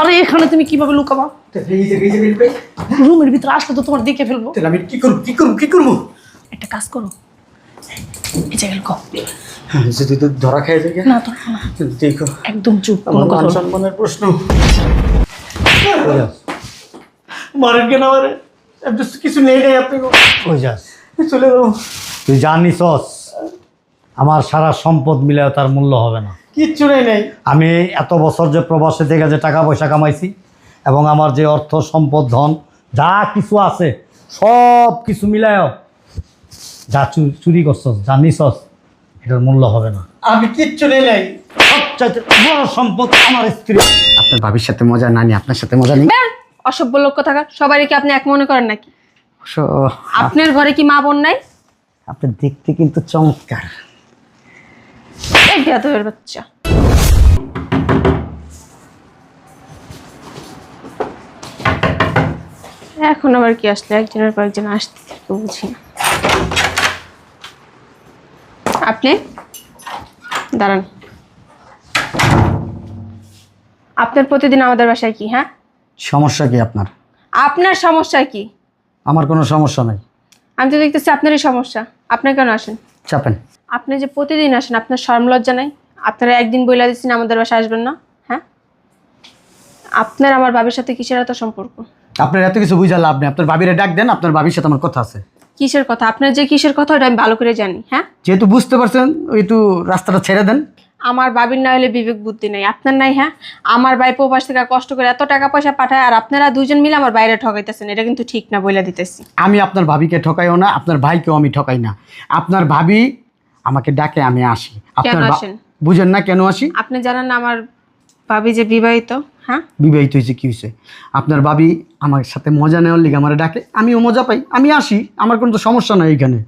আরে এখানে তুমি কীভাবে লুকাবা। রুমের ভিতরে আসলে তো তোমার দেখে ফেলব। তাহলে আমি কি করব কি করব কি করব? একটা কাজ করো। এই জায়গায় লুকাও। হ্যাঁ, যদি তো ধরা খেয়ে যায় না তো না। দেখো। একদম চুপ আমার কোনো কথা মান। সম্মানের প্রশ্ন। মারেন কেন তো কিছু নেই নাই আপনি যাস। চলে যাব। তুই জানিসস আমার সারা সম্পদ মিলেও তার মূল্য হবে না। কিচ্ছু নেই নাই। আমি এত বছর যে প্রবাসে থেকে যে টাকা পয়সা কামাইছি এবং আমার যে অর্থ সম্পদ ধন যা কিছু আছে সব কিছু মিলায়ও যা চুরি করছস জানিসস এটার মূল্য হবে না। আমি কিচ্ছু নেই নাই। সবচাইতে বড় সম্পদ আমার স্ত্রী। আপনার ভাবির সাথে মজা নানি আপনার সাথে মজা নেই অসভ্য লোক থাকা সবারই কি আপনি এক মনে করেন নাকি? আপনার ঘরে কি মা বোন নাই? আপনি দেখতে কিন্তু চমৎকার। এই বেয়াদবের বাচ্চা এখন আবার কি আসলে একজনের পর একজন আসতে থেকে বুঝি না আপনি দাঁড়ান আপনার প্রতিদিন আমাদের বাসায় কি হ্যাঁ সমস্যা কি আপনার? আপনার সমস্যা কি? আমার কোনো সমস্যা নাই। আমি তো দেখতেছি আপনারই সমস্যা। আপনি কেন আসেন? চাপেন। আপনি যে প্রতিদিন আসেন আপনার শরম লজ্জা নাই? আপনারা একদিন বইলা দিচ্ছেন আমাদের বাসায় আসবেন না? হ্যাঁ? আপনার আমার বাবার সাথে কিসের এত সম্পর্ক? আপনার এত কিছু বুঝা লাভ নেই। আপনার ভাবিরে ডাক দেন আপনার ভাবির সাথে আমার কথা আছে। কিসের কথা? আপনার যে কিসের কথা ওটা আমি ভালো করে জানি হ্যাঁ? যেহেতু বুঝতে পারছেন ওই একটু রাস্তাটা ছেড়ে দেন। আমার বাবির না হলে বিবেক বুদ্ধি নেই আপনার নাই হ্যাঁ? আমার ভাই প্রবাস থেকে কষ্ট করে এত টাকা পয়সা পাঠায় আর আপনারা দুজন মিলে আমার বাইরে ঠকাইতেছেন এটা কিন্তু ঠিক না বইলা দিতেছি। আমি আপনার ভাবিকে ঠকাইও না আপনার ভাইকেও আমি ঠকাই না। আপনার ভাবি আমাকে ডাকে আমি আসি। আপনার বা- আসেন? বুঝেন না কেন আসি? আপনি জানেন না আমার ভাবি যে বিবাহিত হ্যাঁ? বিবাহিত হয়েছে কি হয়েছে? আপনার ভাবি আমার সাথে মজা নেওয়ার লিগে আমার ডাকে আমিও মজা পাই আমি আসি আমার কোনো তো সমস্যা নাই এখানে।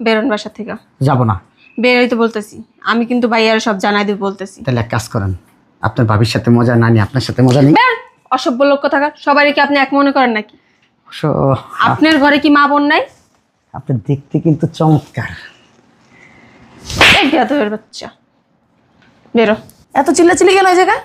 বেরোন বাসা থেকে। যাব না। বেরোইতে বলতেছি। আমি কিন্তু ভাইয়ারা সব জানাই দিব বলতেছি। তাহলে এক কাজ করেন আপনার ভাবির সাথে মজা নানি আপনার সাথে মজা নেই বের! অসভ্য লোক থাকা সবারই কি আপনি এক মনে করেন নাকি? অবশ্য আপনার ঘরে কি মা বোন নাই? আপনি দেখতে কিন্তু চমৎকার। বেয়াদবের বাচ্চা। বেরো। এত চিল্লাচিল্লি কেন এই জায়গায়?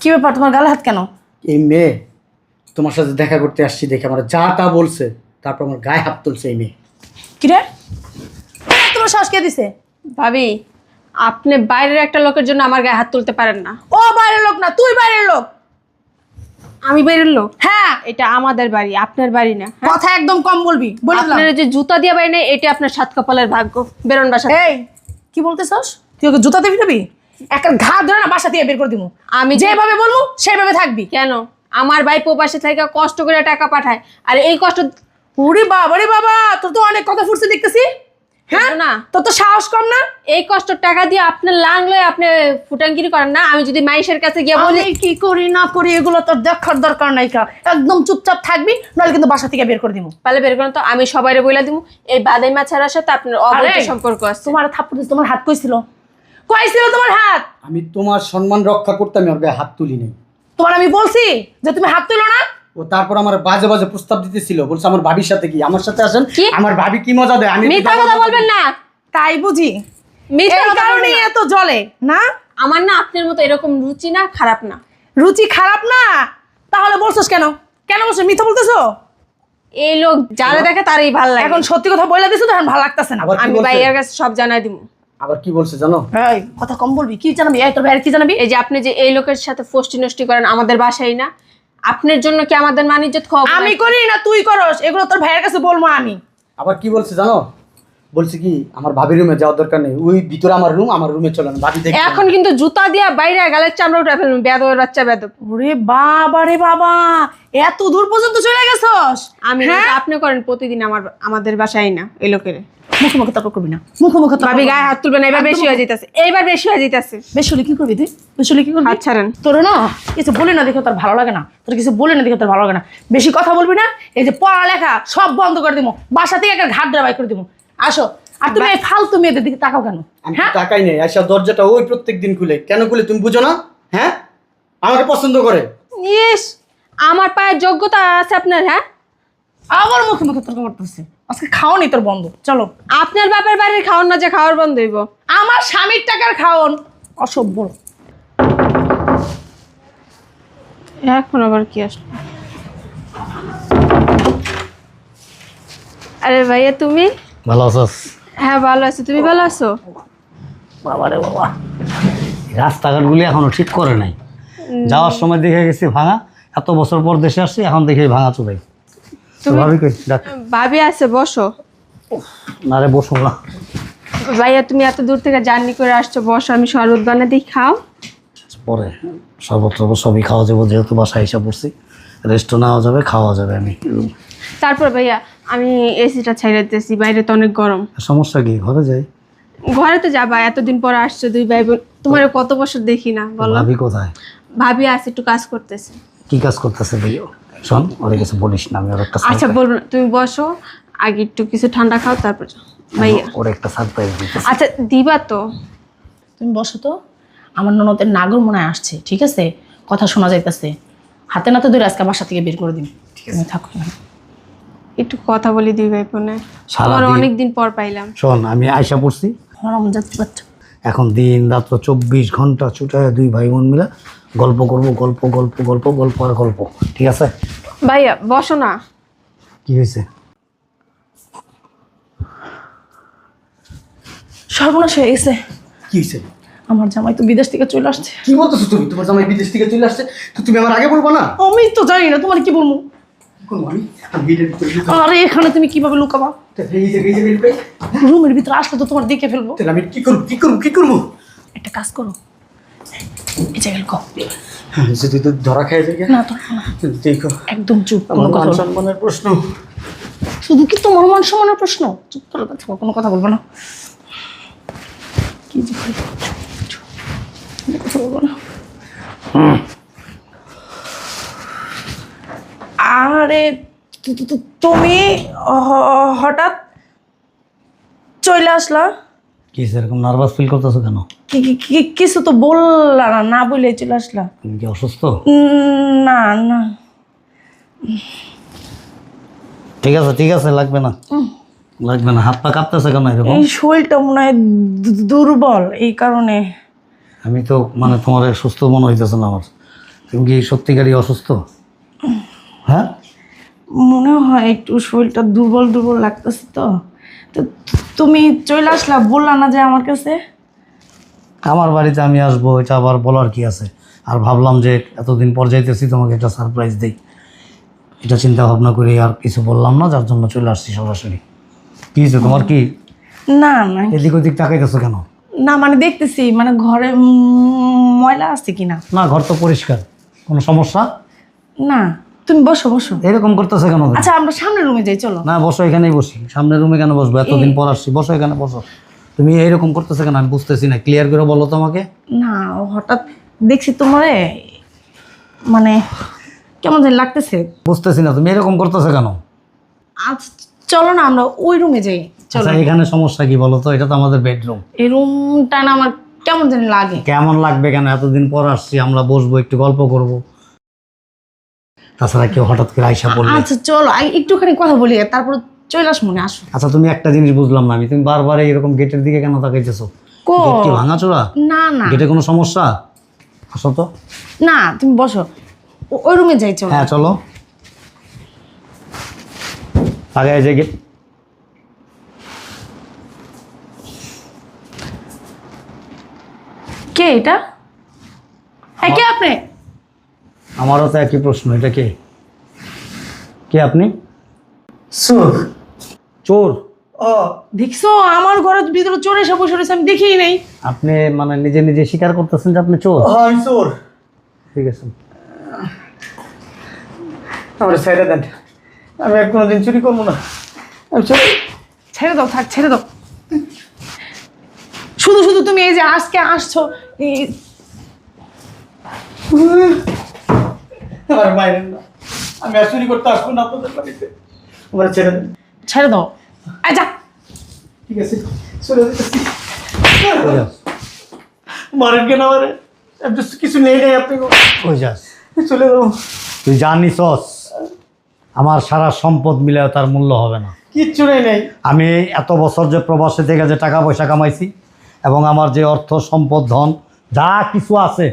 কি ব্যাপার তোমার গালে হাত কেন? এই মেয়ে তোমার সাথে দেখা করতে আসছি দেখে আমার যা তা বলছে তারপর আমার গায়ে হাত তুলছে এই মেয়ে। কিরে তোমার শ্বাস কে দিছে? ভাবি আপনি বাইরের একটা লোকের জন্য আমার গায়ে হাত তুলতে পারেন না। ও বাইরের লোক না তুই বাইরের লোক। আমি বাইরের লোক হ্যাঁ এটা আমাদের বাড়ি আপনার বাড়ি না হ্যাঁ? কথা একদম কম বলবি বলে দিলাম। আপনার যে জুতা দিয়ে বাড়ি নেই এটা আপনার সাত কপালের ভাগ্য বেরোন বাসা। এই কি বলতেছস? তুই ওকে জুতা দিবি দিবি? একটা ঘা ধরে না বাসা দিয়ে বের করে দিব। আমি যেভাবে বলব সেভাবে থাকবি। কেন? আমার ভাই প্রবাসে থেকে কষ্ট করে টাকা পাঠায় আর এই কষ্ট উরি বাবা রে বাবা তোর তো অনেক কথা ফুটছে দেখতেছি। হ্যাঁ? না। তোর তো সাহস কম না? এই কষ্ট টাকা দিয়ে আপনার লাংলে আপনি ফুটাঙ্গিরি করেন না আমি যদি মাইশের কাছে গিয়ে বলি কি করি না করি এগুলো তোর দেখার দরকার নাই কা। একদম চুপচাপ থাকবি নাহলে কিন্তু বাসা থেকে বের করে দিব পালে বের করেন তো আমি সবাইরে বইলা দিব এই বাদাই মাছের সাথে আপনার অবৈধ সম্পর্ক আছে। তোমার থাপ্পড় তোমার হাত কইছিল? কইছিল তোমার হাত? আমি তোমার সম্মান রক্ষা করতে আমি ওর গায়ে হাত তুলি নাই। তোমার আমি বলছি যে তুমি হাত তুলো না ও তারপর আমার বাজে বাজে প্রস্তাব দিতেছিল। বলছে আমার ভাবির সাথে কি? আমার সাথে আসেন? আমার ভাবি কি মজা দেয়? আমি মিথ্যা কথা বলবেন না। তাই বুঝি? মিথ্যা এই কারণে এত জলে না? আমার না আপনার মতো এরকম রুচি না খারাপ না। রুচি খারাপ না? তাহলে বলছস কেন? কেন বলছো মিথ্যা বলতেছো? এই লোক যারা দেখে তারই ভালো লাগে। এখন সত্যি কথা বলে দিছো তখন ভালো লাগতেছে না। আবার আমি? ভাইয়ের কাছে সব জানাই দিব আবার কি বলছে জানো? এই কথা কম বলবি? কি জানাবি? এই তোর ভাইয়ের কি জানাবি? এই যে আপনি যে এই লোকের সাথে ফষ্টি নষ্টি করেন আমাদের বাসায় না আপনার জন্য কি আমাদের মানিজ্যত খাওয়া আমি করি না তুই করস। এগুলো তোর ভাইয়ের কাছে বলব আমি। আবার কি বলছিস জানো? বলছে কি আমার ভাবির রুমে যাওয়ার দরকার নেই। ওই ভিতরে আমার রুম আমার রুমে চলে না ভাবি দেখবে এখন কিন্তু জুতা দিয়া বাইরে গালের চামড়া উঠে ফেলবেন বেদবের বাচ্চা বেদব। ওরে বাবা রে বাবা এত দূর পর্যন্ত চলে গেছস? আমি হ্যাঁ? আপনি করেন প্রতিদিন আমার আমাদের বাসায় না এই লোকের। মুখে মুখে তর্ক করবি না মুখে মুখে তর্ক ভাবি গায়ে না। হাত তুলবেন এবার বেশি হয়ে যেতেছে এইবার বেশি হয়ে যেতেছে। বেশ হলে কি করবি তুই? বেশি হলে কি করবি? হাত ছাড়েন। তোর না কিছু বলে না দেখে তোর ভালো লাগে না তোর কিছু বলে না দেখে তোর ভালো লাগে না। বেশি কথা বলবি না এই যে পড়ালেখা সব বন্ধ করে দিব বাসা থেকে একটা ঘাট ড্রাইভাই করে দিব। আসো। আর তুমি এই ফালতু মেয়েদের দিকে তাকাও কেন? আমি হ্যাঁ? টাকাই নেই আইসা দরজাটা ওই প্রত্যেক দিন খুলে। কেন খুলে তুমি বুঝো না? হ্যাঁ? আমাকে পছন্দ করে। ইস আমার পায়ে যোগ্যতা আছে আপনার হ্যাঁ? আবার মুখে মুখে তর্ক করতেছে। আজকে খাওনি তোর বন্ধ। চলো। আপনার বাপের বাড়ির খাওয়ান না যে খাওয়ার বন্ধ হইব। আমার স্বামীর টাকার খাওন অসভ্য। এখন আবার কি আসলো? আরে ভাইয়া তুমি? ভালো আছস? হ্যাঁ ভালো আছো। তুমি ভালো আছো? বাবা রে বাবা। রাস্তাঘাটগুলি এখনও ঠিক করে নাই। যাওয়ার সময় দেখে গেছি ভাঙা। এত বছর পর দেশে আসছি এখন দেখে ভাঙা চুলাই ভাবি কই? ডাক ভাবি আছে বসো। না রে বসো না। ভাইয়া তুমি এত দূর থেকে জার্নি করে আসছো বসো আমি শরবত বানিয়ে দিই খাও। পরে শরবত টরবত সবই খাওয়া যাবে যেহেতু বাসায় এসে পড়ছি। রেস্টও নেওয়া যাবে খাওয়া যাবে আমি। তারপর ভাইয়া আমি এসিটা ছেড়ে দিতেছি বাইরে তো অনেক গরম। সমস্যা কি? ঘরে যাই? ঘরে তো যাবা এতদিন পর আসছো দুই ভাই বোন। তোমার কত বছর দেখি না বলো। ভাবি কোথায়? ভাবি আছে একটু কাজ করতেছে। কি কাজ করতেছে ভাইও শোন ওরে কিছু বলিস না আমি ওর একটা আচ্ছা বলব না, তুমি বসো আগে একটু কিছু ঠান্ডা খাও তারপর যাও। ভাইয়া। ওর একটা সারপ্রাইজ দিতেছি। আচ্ছা দিবা তো। তুমি বসো তো। আমার ননদের নাগর মনে হয় আসছে ঠিক আছে? কথা শোনা যাইতেছে। হাতে নাতে ধরে আজকে বাসা থেকে বের করে দিন। তুমি থাকো না একটু কথা বলি দুই ভাই বোনে তোমার অনেক দিন পর পাইলাম। শোন আমি আয়সা পড়ছি। হরম যাচ্ছে বাচ্চা। এখন দিন রাত্র চব্বিশ ঘণ্টা ছুটায় দুই ভাই বোন মিলে গল্প করব গল্প গল্প গল্প গল্প আর গল্প। ঠিক আছে? ভাইয়া বসো না। কি হয়েছে? সর্বনাশ হয়ে গেছে। কি হয়েছে? আমার জামাই তো বিদেশ থেকে চলে আসছে। কি বলতেছো তুমি? তোমার জামাই বিদেশ থেকে চলে আসছে? তো তুমি আমার আগে বলব না? আমি তো জানি না তোমার কি বলব? আরে এখানে তুমি কীভাবে লুকাবা। রুমের ভিতরে আসলে তো তোমার দেখে ফেলব। তাহলে আমি কি করব কি করব কি করব? একটা কাজ করো। এই জায়গায় লুকাও। হ্যাঁ, যদি তো ধরা খাই যায় না তো। দেখো একদম চুপ আমার কথা মান সম্মানের প্রশ্ন। শুধু কি তোমার মান সম্মানের প্রশ্ন? চুপ করে থাকো কোনো কথা বলব না। কি যে কথা বলব না। আরে তুমি হঠাৎ চলে আসলা? কি সেরকম নার্ভাস ফিল করতেছো কেন? কিছু তো বললা না না বলে চলে আসলা। তুমি কি অসুস্থ? না না। ঠিক আছে ঠিক আছে লাগবে না। লাগবে না হাত পা কাঁপতেছে কেন এরকম? এই শরীরটা মনে হয় দুর্বল এই কারণে। আমি তো মানে তোমার সুস্থ মনে হইতেছে না আমার। তুমি কি সত্যিকারই অসুস্থ? হ্যাঁ? মনে হয় একটু শরীরটা দুর্বল দুর্বল লাগতেছে তো। তো তুমি চলে আসলা বললা না যে আমার কাছে? আমার বাড়িতে আমি আসব এটা আবার বলার কি আছে? আর ভাবলাম যে এতদিন পর যাইতেছি তোমাকে একটা সারপ্রাইজ দিই। এটা চিন্তা ভাবনা করে আর কিছু বললাম না যার জন্য চলে আসছি সরাসরি। কি হয়েছে তোমার কি? না না। এদিক ওদিক তাকাইতেছো কেন? না মানে দেখতেছি মানে ঘরে ময়লা আছে কিনা? না ঘর তো পরিষ্কার। কোনো সমস্যা? না। তুমি বসো বসো। এরকম করতেছে কেন আচ্ছা আমরা সামনের রুমে যাই চলো। না বসো এখানেই বসি। সামনের রুমে কেন বসবো? এতদিন পর আসছি। বসো এখানে বসো। তুমি এইরকম করতেছে কেন? আমি বুঝতেছি না। ক্লিয়ার করে বলো তো আমাকে না হঠাৎ দেখছি তোমারে মানে কেমন জানি লাগতেছে। বুঝতেছি না তুমি এরকম করতেছে কেন? আচ্ছা চলো না আমরা ওই রুমে যাই। চলো। আচ্ছা এখানে সমস্যা কি বলো তো? এটা তো আমাদের বেডরুম এই রুমটা না আমার কেমন জানি লাগে। কেমন লাগবে কেন? এতদিন পর আসছি আমরা বসবো একটু গল্প করব। তাছাড়া কেউ হঠাৎ করে আইসা পড়লে আচ্ছা চলো একটুখানি কথা বলি তারপর চলে আস মনে আসো। আচ্ছা তুমি একটা জিনিস বুঝলাম না আমি তুমি বারবার এরকম গেটের দিকে কেন তাকাইতেছো? কো? গেট কি ভাঙাচোরা না না। গেটে কোনো সমস্যা? আসো তো। না তুমি বসো। ওই রুমে যাই চলো। হ্যাঁ চলো। আগে যে গেট কে এটা? হ্যাঁ কে আপনি? আমারও তো একই প্রশ্ন এটা কে? কে আপনি? সুখ চোর? ও দেখছ আমার ঘরের ভিতরে চোরে এসে বসে রয়েছে আমি দেখিই নাই। আপনি মানে নিজে নিজে স্বীকার করতেছেন যে আপনি চোর? ও, আমি চোর। ঠিক আছে। আমার ছেড়ে দেন। আমি আর কোনোদিন চুরি করব না। আমি চোর। ছেড়ে দাও থাক ছেড়ে দাও। শুধু শুধু তুমি এই যে আজকে আসছো এই- আমার মায়ের না। আমি আর চুরি করতে আসব না আপনাদের বাড়িতে। আমার ছেড়ে দেন। ছেড়ে দাও। আয় যা। ঠিক আছে চলে যেতেছি মারেন কেন তো কিছু নেই নাই আপনি ওই যাস? চলে যাব। তুই জানিসস আমার সারা সম্পদ মিলেও তার মূল্য হবে না। কিচ্ছু নেই নাই। আমি এত বছর যে প্রবাসে থেকে যে টাকা পয়সা কামাইছি এবং আমার যে অর্থ সম্পদ ধন যা কিছু আছে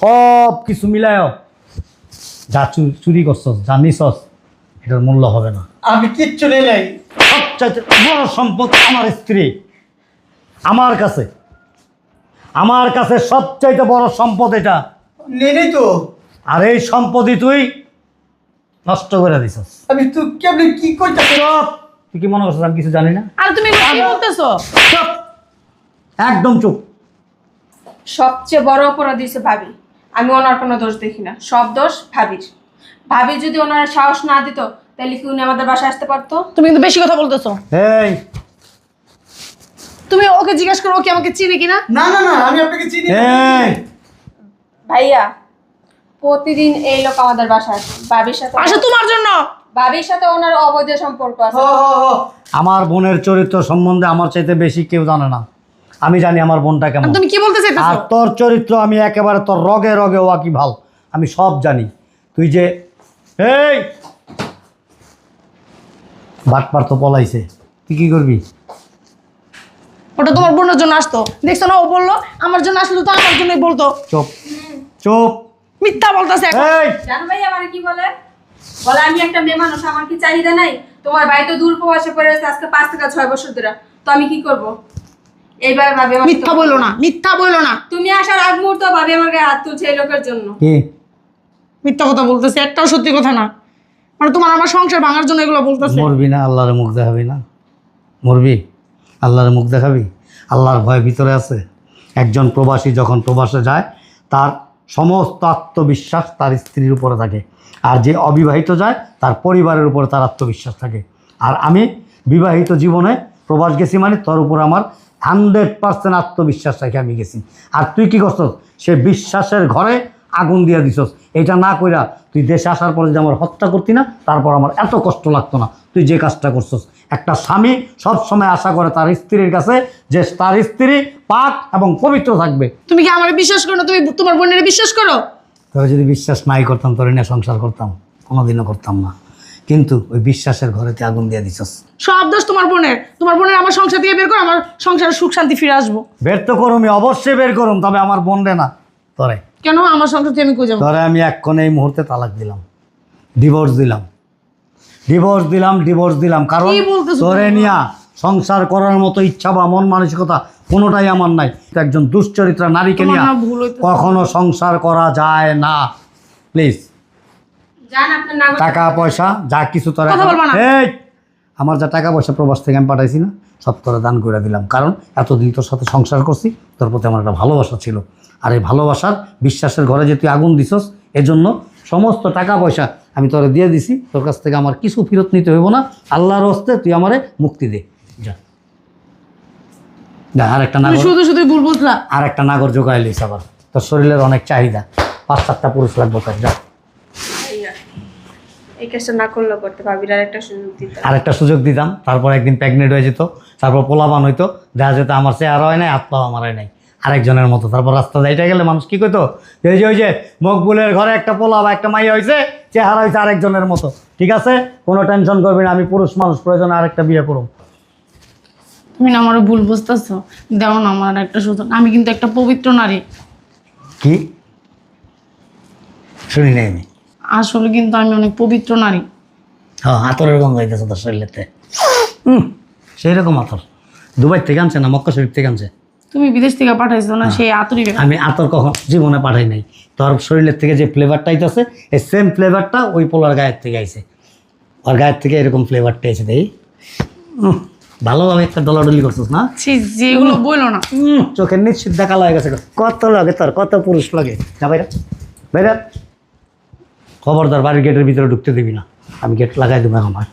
সব কিছু মিলায় যা চুরি করছস যা নিছস এটার মূল্য হবে না। আমি কিচ্ছু নেই নাই। সবচাইতে বড় সম্পদ আমার স্ত্রী আমার কাছে। আমার কাছে সবচাইতে বড় সম্পদ এটা। নেই তো। আর এই সম্পদই তুই নষ্ট করে দিছস। আমি তুই কেমনি কি চুপ। তুই কি মনে করছিস আমি কিছু জানি না? আর তুমি কি বলতেছো? একদম চুপ। সবচেয়ে বড় অপরাধী হচ্ছে ভাবি। আমি ওনার কোনো দোষ দেখি না। সব দোষ ভাবির। ভাবি যদি ওনার সাহস না দিত তাহলে কি উনি আমাদের বাসায় আসতে পারতো? তুমি কিন্তু বেশি কথা বলতেছো। এই। তুমি ওকে জিজ্ঞাসা করো ও কি আমাকে চিনে কিনা? না না না আমি আপনাকে চিনি এই। ভাইয়া প্রতিদিন এই লোক আমাদের বাসায় আসে। ভাবির সাথে আসে তোমার জন্য? ভাবির সাথে ওনার অবৈধ সম্পর্ক আছে। আমার বোনের চরিত্র সম্বন্ধে আমার চাইতে বেশি কেউ জানে না। আমি জানি আমার বোনটা কেমন। তুমি কি বলতে আর তোর চরিত্র আমি একেবারে তোর রগে রগে ওয়াকি ভালো। আমি সব জানি। তুই যে এই! বাটপার তো পলাইছে। তুই কি করবি? ওটা তোমার বোনের জন্য আসতো। দেখছ না ও বলল আমার জন্য আসলে তো আমার জন্যই বলতো। চুপ। চুপ। মিথ্যা বলতেছে এখন। এই! জানো ভাই আমার কি বলে? বলে আমি একটা মেয়ে মানুষ আমার কি চাহিদা নাই? তোমার বাড়িতে দূর প্রবাসে পড়ে আছে আজকে পাঁচ থেকে ছয় বছর ধরে। তো আমি কি করব? এইভাবে ভাবি আমার মিথ্যা বলল না মিথ্যা বলল না। তুমি আসার আগ মুহূর্ত ভাবি আমার গায়ে হাত তুলছে এই লোকের জন্য। কি? মিথ্যা কথা বলতেছে একটাও সত্যি কথা না। মানে তোমার আমার সংসার ভাঙার জন্য এগুলো বলতেছে। মরবি না আল্লাহর মুখ দেখাবি না। মরবি? আল্লাহর মুখ দেখাবি? আল্লাহর ভয় ভিতরে আছে। একজন প্রবাসী যখন প্রবাসে যায় তার সমস্ত আত্মবিশ্বাস তার স্ত্রীর উপরে থাকে। আর যে অবিবাহিত যায় তার পরিবারের উপরে তার আত্মবিশ্বাস থাকে। আর আমি বিবাহিত জীবনে প্রবাস গেছি মানে তোর উপর আমার হান্ড্রেড পার্সেন্ট আত্মবিশ্বাস রেখে আমি গেছি। আর তুই কি করছস? সে বিশ্বাসের ঘরে আগুন দিয়ে দিছস। এটা না কইরা তুই দেশে আসার পরে যে আমার হত্যা করতি না তারপর আমার এত কষ্ট লাগতো না। তুই যে কাজটা করছস একটা স্বামী সব সময় আশা করে তার স্ত্রীর কাছে যে তার স্ত্রী পাক এবং পবিত্র থাকবে। তুমি কি আমার বিশ্বাস করো না? তুমি তোমার বোনের বিশ্বাস করো? তবে যদি বিশ্বাস নাই করতাম তোর নিয়ে সংসার করতাম কোনোদিনও করতাম না। কিন্তু ওই বিশ্বাসের ঘরেতে আগুন দিয়ে দিছস। সব দোষ তোমার বোনের। তোমার বোনের আমার সংসার থেকে বের করো আমার সংসারে সুখ শান্তি ফিরে আসব। বের তো করুমি অবশ্যই বের করুম তবে আমার বোন রে না। তোরে। কেন? আমার সংসার থেকে আমি কই যাব? ধরে আমি এক্ষণ এই মুহূর্তে তালাক দিলাম। ডিভোর্স দিলাম। ডিভোর্স দিলাম ডিভোর্স দিলাম। কারণ কি বলতেছো তোরে নিয়া সংসার করার মতো ইচ্ছা বা মন মানসিকতা কোনোটাই আমার নাই। একজন দুশ্চরিত্রা নারীকে নিয়ে। কখনো সংসার করা যায় না। প্লিজ টাকা পয়সা যা কিছু তোর। এই আমার যা টাকা পয়সা প্রবাস থেকে আমি পাঠাইছি না সব তোরা দান করে দিলাম। কারণ এতদিন তোর সাথে সংসার করছি তোর প্রতি আমার একটা ভালোবাসা ছিল। আর এই ভালোবাসার বিশ্বাসের ঘরে যে তুই আগুন দিছস এজন্য সমস্ত টাকা পয়সা আমি তোরে দিয়ে দিছি। তোর কাছ থেকে আমার কিছু ফেরত নিতে হইব না। আল্লাহর হস্তে তুই আমারে মুক্তি দে। যা। আর একটা নাগর শুধু আর একটা নাগর জোগাইলিস আবার। তোর শরীরের অনেক চাহিদা। পাঁচ সাতটা পুরুষ লাগবে তোর যা। এই কাজটা না করলেও করতে ভাবির আর একটা সুযোগ দিতে আর একটা সুযোগ দিতাম তারপর একদিন প্রেগনেন্ট হয়ে যেত তারপর পোলাবান হইতো দেখা যেত আমার চেহারা হয় নাই হাত পাও আমার হয় নাই আরেকজনের মতো। তারপর রাস্তা যাইতে গেলে মানুষ কি করতো? যে ওই যে ওই যে মকবুলের ঘরে একটা পোলা বা একটা মাইয়া হয়েছে চেহারা হয়েছে আরেকজনের মতো। ঠিক আছে? কোনো টেনশন করবি না আমি পুরুষ মানুষ প্রয়োজনে আরেকটা বিয়ে করুম তুমি না আমার ভুল বুঝতেছো। দেও না আমার একটা সুযোগ। আমি কিন্তু একটা পবিত্র নারী। কি? শুনি নাই আমি। আসলে কিন্তু আমি অনেক পবিত্র নারী। হ্যাঁ আতরের গন্ধ হইতেছে তোর শরীরেতে। হুম সেই রকম আতর। দুবাই থেকে আনছে না মক্কা শরীফ থেকে আনছে? তুমি বিদেশ থেকে পাঠাইছো না সেই আতুরি আমি আতর কখন? জীবনে পাঠাই নাই। তোর শরীরের থেকে যে ফ্লেভারটা আইতেছে এই সেম ফ্লেভারটা ওই পোলার গায়ের থেকে আইছে। ওর গায়ের থেকে এরকম ফ্লেভারটা এসে দেই। ভালোভাবে একটা ডলাডলি করছিস না? যেগুলো বইলো না। চোখের নিশ্চিত দেখা লাগে গেছে কত লাগে তোর কত পুরুষ লাগে? না বাইরা বাইরা। খবরদার বাড়ির গেটের ভিতরে ঢুকতে দিবি না। আমি গেট লাগাই দেবো আমার